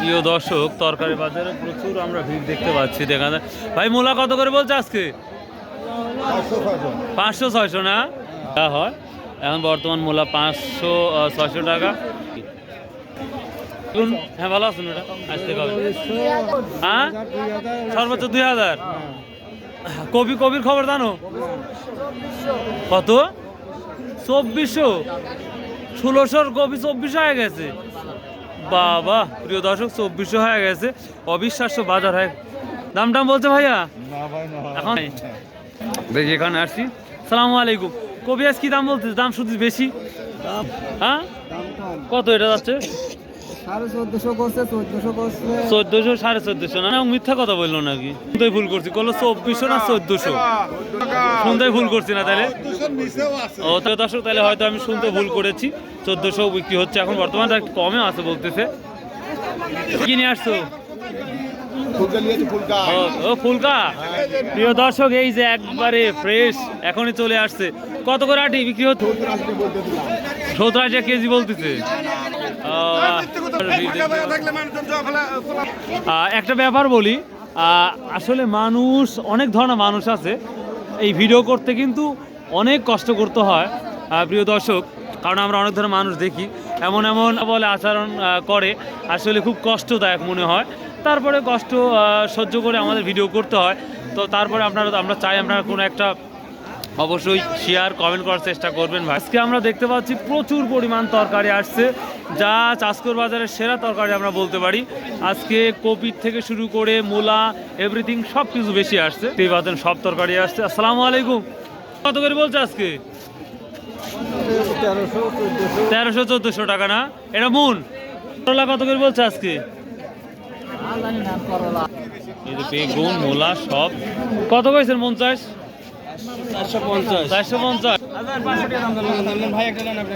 প্রিয় দর্শক, তরকারি বাজারে প্রচুর আমরা ভিড় দেখতে পাচ্ছি দেখা যায় ভাই, মূলা কত করে বলছে আজকে? পাঁচশো ছয়শো না? তা হয়, এখন বর্তমান মূলা পাঁচশো ছয়শো টাকা। হ্যাঁ ভালো আছেন আসতে কবে? হ্যাঁ? সর্বোচ্চ দুই হাজার? কবি, কবির খবর জানো? কত? চব্বিশশো। ষোলোশোর কবি চব্বিশশো হয়ে গেছে। বাবা প্রিয় দর্শক চব্বিশশো হয়ে গেছে। অবিশ্বাস্য বাজার হয়। দাম টাম বলছে ভাইয়া? এখন দেখি এখানে আসছি। সালামু আলাইকুম। কবি আজ কি দাম বলতেছে? দাম শুধু বেশি? হ্যাঁ? কত এটা যাচ্ছে? চোদ্দশো সাড়ে না মিথ্যা কথা বলল নাকি? ভুল করছি না ভুল না তাহলে? ও তাহলে হয়তো আমি শুনতে ভুল করেছি চোদ্দশো বিক্রি হচ্ছে এখন বর্তমানে একটু কমে আছে বলতেছে। কি নিয়ে আসছো? ও, ফুলকা। প্রিয় দর্শক এই যে একবারে ফ্রেশ এখনই চলে আসছে। কত করে আটি বিক্রি হচ্ছে? সত্তর হাজার কেজি বলতেছে। একটা ব্যাপার বলি আসলে মানুষ, অনেক ধরনের মানুষ আছে। এই ভিডিও করতে কিন্তু অনেক কষ্ট করতে হয় প্রিয় দর্শক, কারণ আমরা অনেক ধরনের মানুষ দেখি। এমন এমন বলে আচরণ করে, আসলে খুব কষ্টদায়ক মনে হয়। তারপরে কষ্ট সহ্য করে আমাদের ভিডিও করতে হয়। তো তারপরে আপনারা, আমরা চাই আপনারা কোনো একটা অবশ্যই শেয়ার কমেন্ট করার চেষ্টা করবেন আজকে আমরা দেখতে পাচ্ছি প্রচুর পরিমাণ তরকারি আসছে। যা চাষকর বাজারের সেরা তরকারি আমরা বলতে পারি। আজকে কপির থেকে শুরু করে মূলা এভরিথিং সব কিছু বেশি আসছে। এই বাজার সব তরকারি আসছে। আসসালামু আলাইকুম। কত করে বলছে আজকে? তেরোশো চোদ্দশো টাকা না? এটা মুন করলা কত করে বলছে আজকে? বেগুন মূলা সব। কত কইছেন পঞ্চাশ চারশো পঞ্চাশ। চারশো পঞ্চাশ। ভাই একটা নেন আপনি।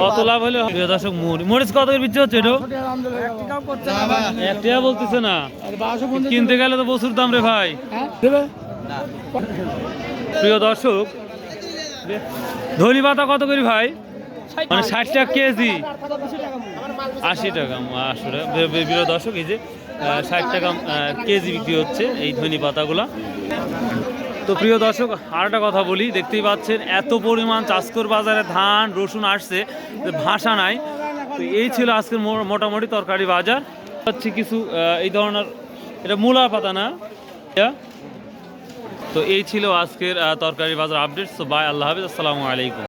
কত লাভ হলে? মরিচ কত হচ্ছে না। কিনতে গেলে তো প্রচুর দাম রে ভাই। প্রিয় দর্শক, ধনি পাতা কত করি ভাই? মানে ষাট টাকা কেজি। আশি টাকা আসলে প্রিয় দর্শক, এই যে ষাট টাকা কেজি বিক্রি হচ্ছে এই ধনি পাতাগুলা। তো প্রিয় দর্শক আর একটা কথা বলি, দেখতেই পাচ্ছেন এত পরিমাণ চাষকর বাজারে ধান, রসুন আসছে ভাষা নাই। তো এই ছিল আজকের মোটামুটি তরকারি বাজার। হচ্ছে কিছু এই ধরনের, এটা মূলা পাতা না? তো এই ছিল আজকের তরকারি বাজার আপডেট তো বাই আল্লাহ হাফিজ, আসসালামু আলাইকুম।